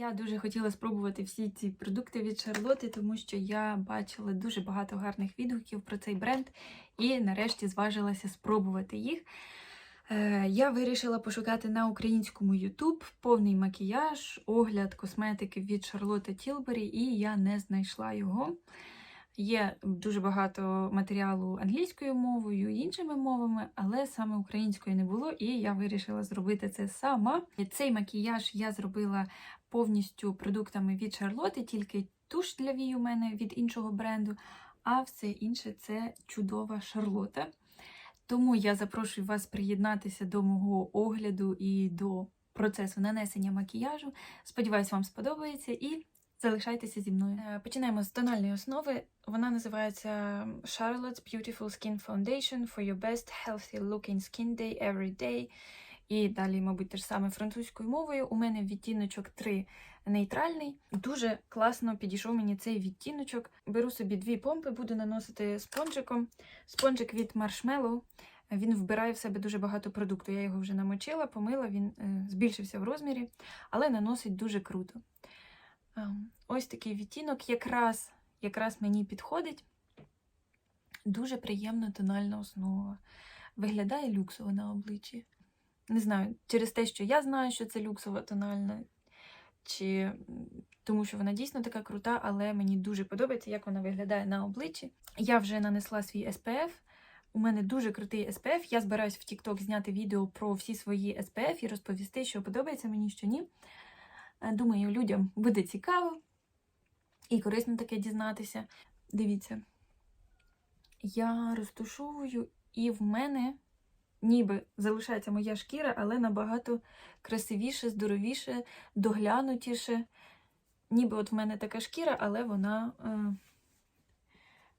Я дуже хотіла спробувати всі ці продукти від Шарлоти, тому що я бачила дуже багато гарних відгуків про цей бренд і нарешті зважилася спробувати їх. Е, Я вирішила пошукати на українському YouTube повний макіяж, огляд косметики від Шарлотти Тілбері, і я не знайшла його. Є дуже багато матеріалу англійською мовою і іншими мовами, але саме української не було, і я вирішила зробити це сама. Цей макіяж я зробила повністю продуктами від Шарлоти, тільки туш для вій у мене від іншого бренду, а все інше це чудова Шарлота. Тому я запрошую вас приєднатися до мого огляду і до процесу нанесення макіяжу. Сподіваюсь, вам сподобається і залишайтеся зі мною. Е, Починаємо з тональної основи. Вона називається Charlotte's Beautiful Skin Foundation for your best healthy looking skin day every day. І далі, мабуть, те ж саме французькою мовою. У мене відтіночок 3 нейтральний. Дуже класно підійшов мені цей відтіночок. Беру собі дві помпи, буду наносити спонжиком. Спонжик від Marshmallow. Він вбирає в себе дуже багато продукту. Я його вже намочила, помила, він е, збільшився в розмірі, але наносить дуже круто. Е, ось такий відтінок якраз, якраз мені підходить. Дуже приємна тональна основа. Виглядає люксово на обличчі. Не знаю, через те, що я знаю, що це люксова тональна, чи тому що вона дійсно така крута, але мені дуже подобається, як вона виглядає на обличчі. Я вже нанесла свій SPF. У мене дуже крутий SPF. Я збираюсь в TikTok зняти відео про всі свої SPF і розповісти, що подобається мені, що ні. Е, Думаю, людям буде цікаво і корисно таке дізнатися. Дивіться, я розтушовую, і в мене ніби залишається моя шкіра, але набагато красивіше, здоровіше, доглянутіше. Ніби от в мене така шкіра, але вона е,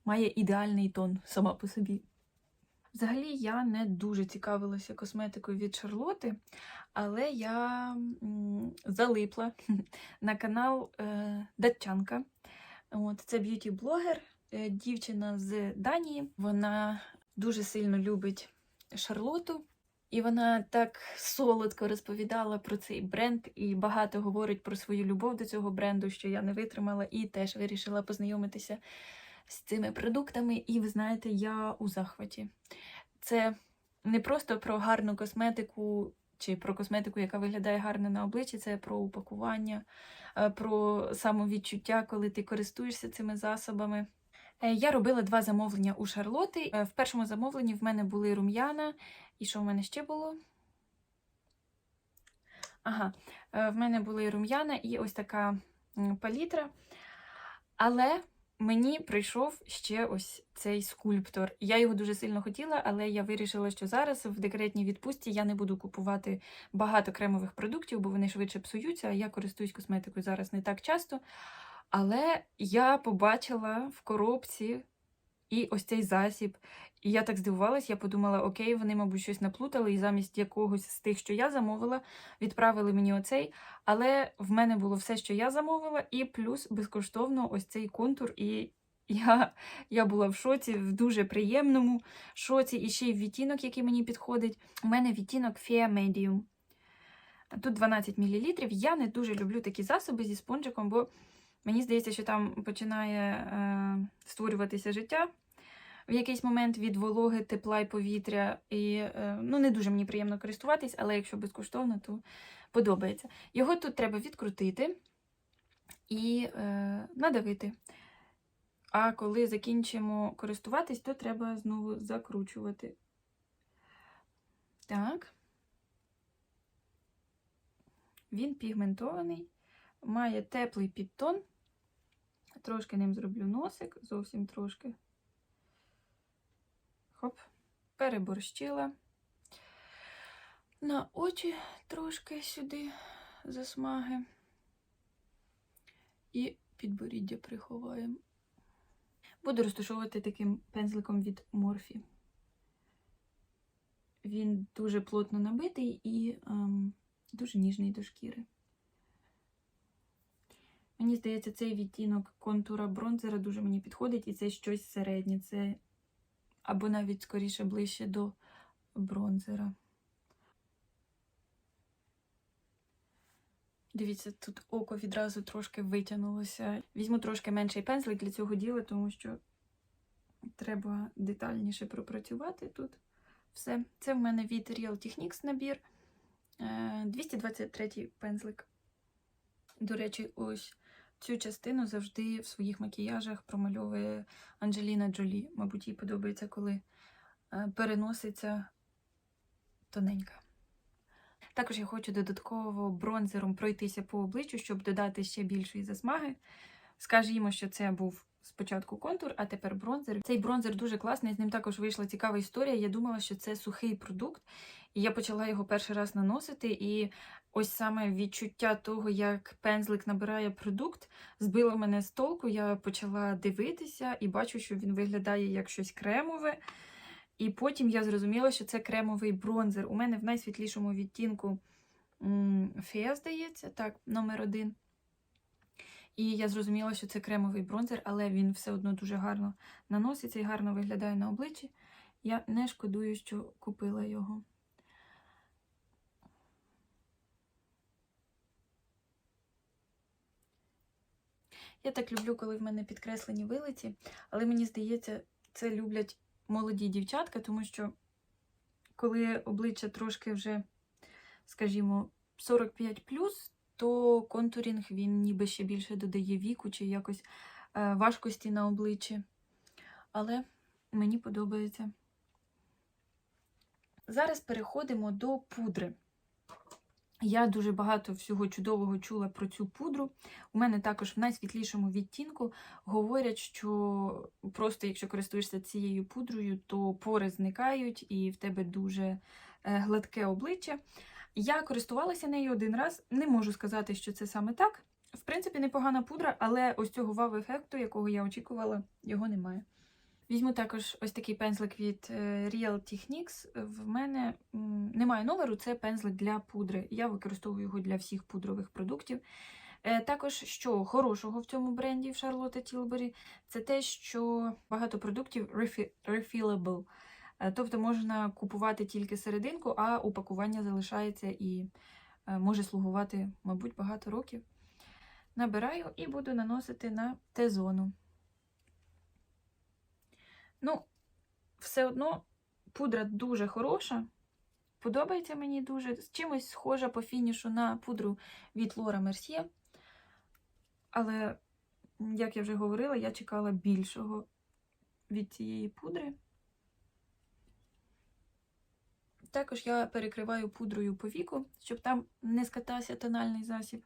має ідеальний тон сама по собі. Взагалі, я не дуже цікавилася косметикою від Шарлоти, але я залипла на канал е, Датчанка. От, це б'юті-блогер, е, дівчина з Данії. Вона дуже сильно любить Шарлоту. І вона так солодко розповідала про цей бренд і багато говорить про свою любов до цього бренду, що я не витримала, і теж вирішила познайомитися з цими продуктами. І ви знаєте, я у захваті. Це не просто про гарну косметику чи про косметику, яка виглядає гарно на обличчі, це про упакування, е, про самовідчуття, коли ти користуєшся цими засобами. Е, Я робила два замовлення у Шарлоти. Е, В першому замовленні в мене були рум'яна. І що в мене ще було? Ага, е, в мене були рум'яна і ось така палітра. Але мені прийшов ще ось цей скульптор. Я його дуже сильно хотіла, але я вирішила, що зараз в декретній відпустці я не буду купувати багато кремових продуктів, бо вони швидше псуються. а Я користуюсь косметикою зараз не так часто. Але я побачила в коробці і ось цей засіб. І я так здивувалась, я подумала, окей, вони, мабуть, щось наплутали, і замість якогось з тих, що я замовила, відправили мені оцей. Але в мене було все, що я замовила, і плюс безкоштовно ось цей контур. І я, я була в шоці, в дуже приємному шоці, і ще й відтінок, який мені підходить. У мене відтінок Fea Medium. Тут 12 мл. Я не дуже люблю такі засоби зі спонжиком, бо мені здається, що там починає е, створюватися життя в якийсь момент від вологи, тепла і повітря. І е, ну, не дуже мені приємно користуватись, але якщо безкоштовно, то подобається. Його тут треба відкрутити і е, надавити. А коли закінчимо користуватись, то треба знову закручувати. Так. Він пігментований, має теплий підтон. Трошки ним зроблю носик, зовсім трошки. Хоп, переборщила. На очі трошки сюди засмаги. І підборіддя приховаємо. Буду розташовувати таким пензликом від Морфі. Він дуже плотно набитий і ем, дуже ніжний до шкіри. Мені здається, цей відтінок контура бронзера дуже мені підходить, і це щось середнє. Це або навіть скоріше ближче до бронзера. Дивіться, тут око відразу трошки витягнулося. Візьму трошки менший пензлик для цього діла, тому що треба детальніше пропрацювати тут. Все. Це в мене від Real Techniques набір. Е, 223 пензлик. До речі, ось цю частину завжди в своїх макіяжах промальовує Анджеліна Джолі. Мабуть, їй подобається, коли е, переноситься тоненька. Також я хочу додатково бронзером пройтися по обличчю, щоб додати ще більшої засмаги. Скажімо, що це був спочатку контур, а тепер бронзер. Цей бронзер дуже класний, з ним також вийшла цікава історія. Я думала, що це сухий продукт, і я почала його перший раз наносити. І ось саме відчуття того, як пензлик набирає продукт, збило мене з толку. Я почала дивитися і бачу, що він виглядає як щось кремове. І потім я зрозуміла, що це кремовий бронзер. У мене в найсвітлішому відтінку фея, здається, так, номер один. І я зрозуміла, що це кремовий бронзер, але він все одно дуже гарно наноситься і гарно виглядає на обличчі. Я не шкодую, що купила його. Я так люблю, коли в мене підкреслені вилиці, але мені здається, це люблять молоді дівчатка, тому що коли обличчя трошки вже, скажімо, 45 то контурінг він ніби ще більше додає віку чи якось е, важкості на обличчі. Але мені подобається. Зараз переходимо до пудри. Я дуже багато всього чудового чула про цю пудру. У мене також в найсвітлішому відтінку говорять, що просто якщо користуєшся цією пудрою, то пори зникають і в тебе дуже е, гладке обличчя. Я користувалася нею один раз, не можу сказати, що це саме так. В принципі, непогана пудра, але ось цього вау-ефекту, якого я очікувала, його немає. Візьму також ось такий пензлик від е, Real Techniques. В мене немає номеру, це пензлик для пудри. Я використовую його для всіх пудрових продуктів. Е, також, що хорошого в цьому бренді в Charlotte Tilbury, це те, що багато продуктів refillable. Е, тобто можна купувати тільки серединку, а упакування залишається і може слугувати, мабуть, багато років. Набираю і буду наносити на Т-зону. Ну, все одно пудра дуже хороша. Подобається мені дуже. З чимось схожа по фінішу на пудру від Лора Мерсьє. Але, як я вже говорила, я чекала більшого від цієї пудри. Також я перекриваю пудрою по віку, щоб там не скатався тональний засіб.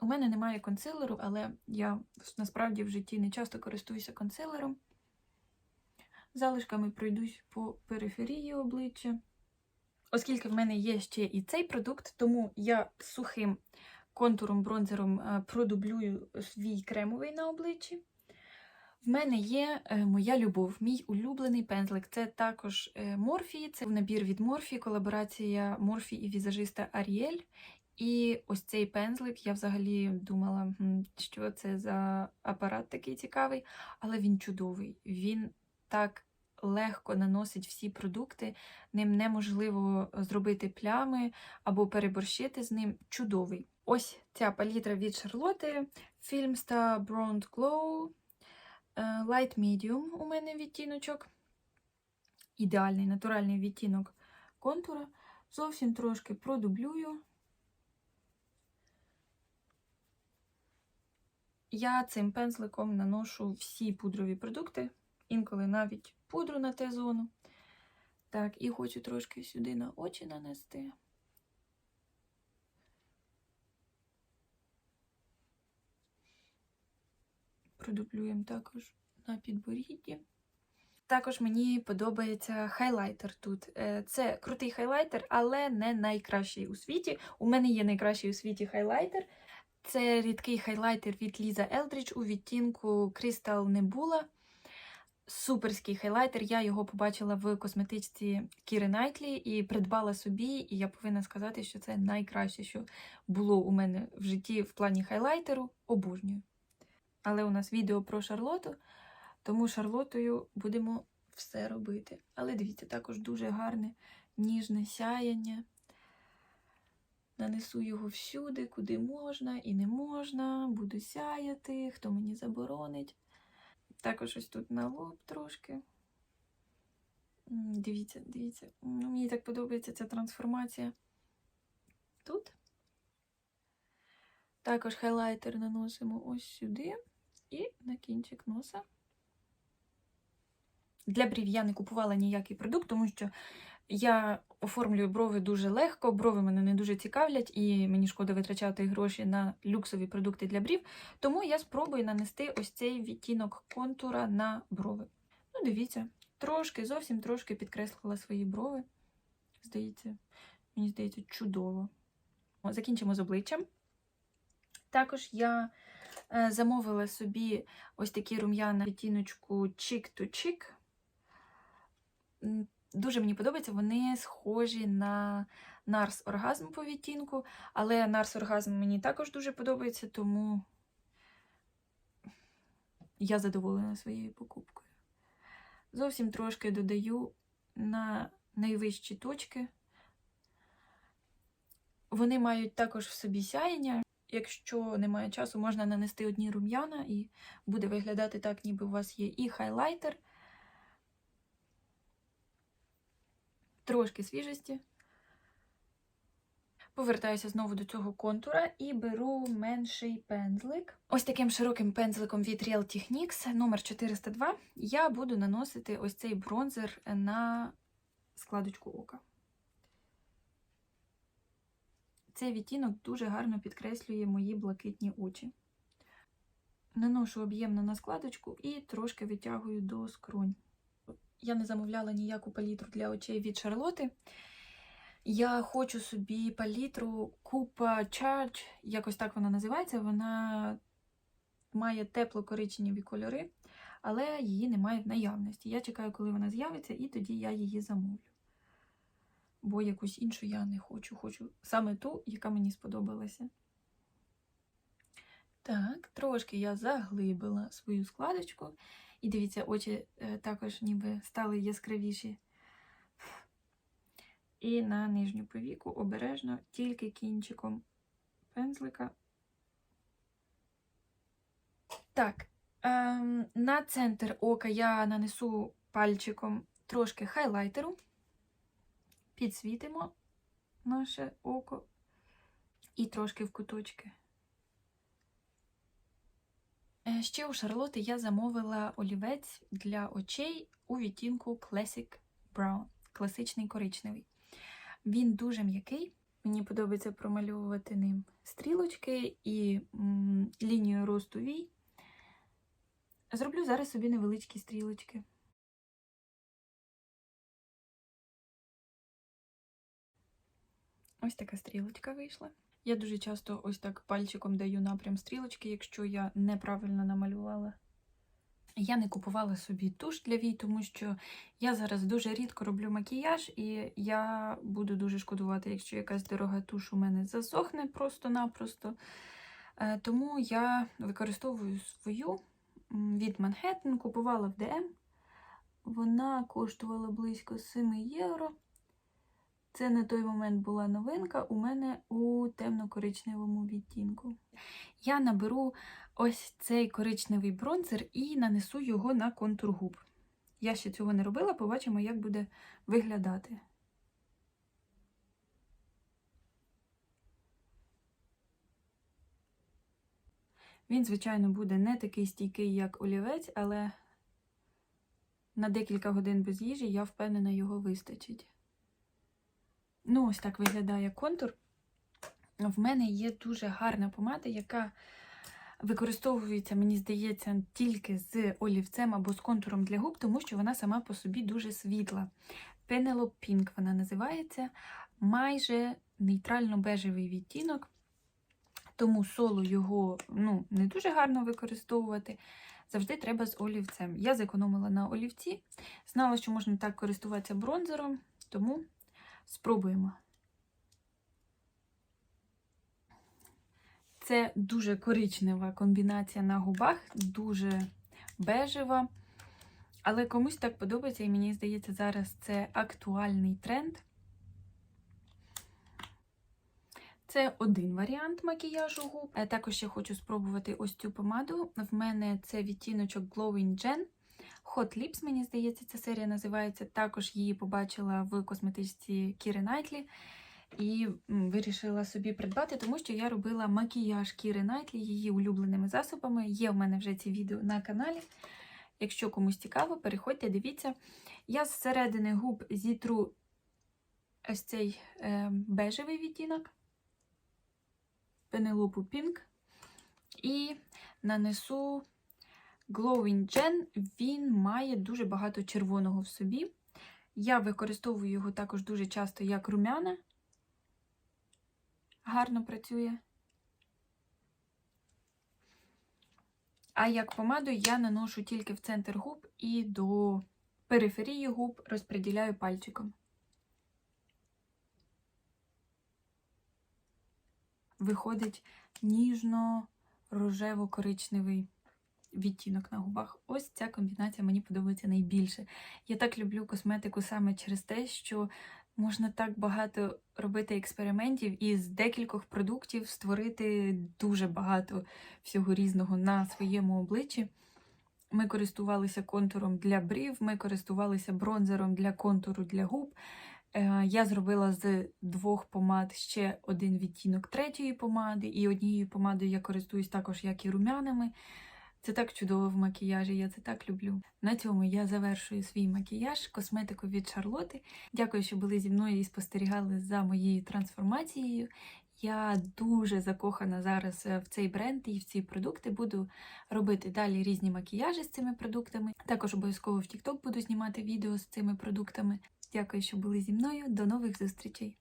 У мене немає консилеру, але я насправді в житті не часто користуюся консилером. Залишками пройдусь по периферії обличчя. Оскільки в мене є ще і цей продукт, тому я сухим контуром-бронзером е, продублюю свій кремовий на обличчі. В мене є е, моя любов, мій улюблений пензлик. Це також Морфі, це набір від Морфі, колаборація Морфі і візажиста Аріель. І ось цей пензлик, я взагалі думала, що це за апарат такий цікавий, але він чудовий. Він так легко наносить всі продукти, ним неможливо зробити плями або переборщити з ним. Чудовий. Ось ця палітра від Charlotte Filmstar Bronze Glow е, Light Medium у мене відтіночок. Ідеальний натуральний відтінок контура. Зовсім трошки продублюю. Я цим пензликом наношу всі пудрові продукти, інколи навіть пудру на Т-зону. Так, і хочу трошки сюди на очі нанести. Продублюємо також на підборідді. Також мені подобається хайлайтер тут. Е, це крутий хайлайтер, але не найкращий у світі. У мене є найкращий у світі хайлайтер. Це рідкий хайлайтер від Ліза Елдріч у відтінку Crystal Nebula. Суперський хайлайтер. Я його побачила в косметичці Кіри Найтлі і придбала собі, і я повинна сказати, що це найкраще, що було у мене в житті в плані хайлайтеру. Обожнюю. Але у нас відео про Шарлоту, тому Шарлотою будемо все робити. Але дивіться, також дуже гарне ніжне сяяння. Нанесу його всюди, куди можна і не можна. Буду сяяти, хто мені заборонить. Також ось тут на лоб трошки. Дивіться, дивіться. Мені так подобається ця трансформація. Тут. Також хайлайтер наносимо ось сюди і на кінчик носа. Для брів я не купувала ніякий продукт, тому що я оформлюю брови дуже легко, брови мене не дуже цікавлять, і мені шкода витрачати гроші на люксові продукти для брів. Тому я спробую нанести ось цей відтінок контура на брови. Ну, дивіться, трошки, зовсім трошки підкреслила свої брови. Здається, мені здається, чудово. Закінчимо з обличчям. Також я е, замовила собі ось такі рум'яна відтіночку Chick to Chick. Дуже мені подобається, вони схожі на Нарс Оргазм по відтінку, але Нарс Оргазм мені також дуже подобається, тому я задоволена своєю покупкою. Зовсім трошки додаю на найвищі точки. Вони мають також в собі сяєння. Якщо немає часу, можна нанести одні рум'яна і буде виглядати так, ніби у вас є і хайлайтер, трошки свіжості. Повертаюся знову до цього контура і беру менший пензлик. Ось таким широким пензликом від Real Techniques номер 402 я буду наносити ось цей бронзер на складочку ока. Цей відтінок дуже гарно підкреслює мої блакитні очі. Наношу об'ємно на складочку і трошки витягую до скронь. Я не замовляла ніяку палітру для очей від Шарлоти. Я хочу собі палітру Купа Charge, якось так вона називається. Вона має тепло-коричневі кольори, але її немає в наявності. Я чекаю, коли вона з'явиться, і тоді я її замовлю. Бо якусь іншу я не хочу. Хочу саме ту, яка мені сподобалася. Так, трошки я заглибила свою складочку. І дивіться, очі е, також ніби стали яскравіші. І на нижню повіку обережно тільки кінчиком пензлика. Так, ем, на центр ока я нанесу пальчиком трошки хайлайтеру, підсвітимо наше око і трошки в куточки. Е, Ще у Шарлоти я замовила олівець для очей у відтінку Classic Brown, класичний коричневий. Він дуже м'який. Мені подобається промальовувати ним стрілочки і м, лінію росту вій. Зроблю зараз собі невеличкі стрілочки. Ось така стрілочка вийшла. Я дуже часто ось так пальчиком даю напрям стрілочки, якщо я неправильно намалювала. Я не купувала собі туш для вій, тому що я зараз дуже рідко роблю макіяж, і я буду дуже шкодувати, якщо якась дорога туш у мене засохне просто-напросто. Е, Тому я використовую свою від Манхеттен, купувала в DM. Вона коштувала близько 7 євро. Це на той момент була новинка у мене у темно-коричневому відтінку. Я наберу ось цей коричневий бронзер і нанесу його на контур губ. Я ще цього не робила, побачимо, як буде виглядати. Він, звичайно, буде не такий стійкий, як олівець, але на декілька годин без їжі, я впевнена, його вистачить. Ну, ось так виглядає контур. В мене є дуже гарна помада, яка використовується, мені здається, тільки з олівцем або з контуром для губ, тому що вона сама по собі дуже світла. Penelope Pink вона називається майже нейтрально-бежевий відтінок, тому соло його ну, не дуже гарно використовувати. Завжди треба з олівцем. Я зекономила на олівці, знала, що можна так користуватися бронзером, тому спробуємо. Це дуже коричнева комбінація на губах, дуже бежева. Але комусь так подобається, і мені здається, зараз це актуальний тренд. Це один варіант макіяжу губ. Е, Також я хочу спробувати ось цю помаду. В мене це відтіночок Glowing Gen. Hot Lips, мені здається, ця серія називається. Також її побачила в косметичці Кіри Найтлі. І вирішила собі придбати, тому що я робила макіяж Кіри Найтлі її улюбленими засобами. Є в мене вже ці відео на каналі. Якщо комусь цікаво, переходьте, дивіться. Я з середини губ зітру ось цей е, бежевий відтінок, пенелопу Pink. І нанесу Glowing Gen. Він має дуже багато червоного в собі. Я використовую його також дуже часто як румяна. Гарно працює. А як помаду я наношу тільки в центр губ і до периферії губ розподіляю пальчиком. Виходить ніжно-рожево-коричневий відтінок на губах. Ось ця комбінація мені подобається найбільше. Я так люблю косметику саме через те, що можна так багато робити експериментів і з декількох продуктів створити дуже багато всього різного на своєму обличчі. Ми користувалися контуром для брів, ми користувалися бронзером для контуру для губ. Е, Я зробила з двох помад ще один відтінок третьої помади, і однією помадою я користуюсь також як і румянами. Це так чудово в макіяжі, я це так люблю. На цьому я завершую свій макіяж, косметику від Шарлоти. Дякую, що були зі мною і спостерігали за моєю трансформацією. Я дуже закохана зараз е, в цей бренд і в ці продукти. Буду робити далі різні макіяжі з цими продуктами. Також обов'язково в TikTok буду знімати відео з цими продуктами. Дякую, що були зі мною. До нових зустрічей!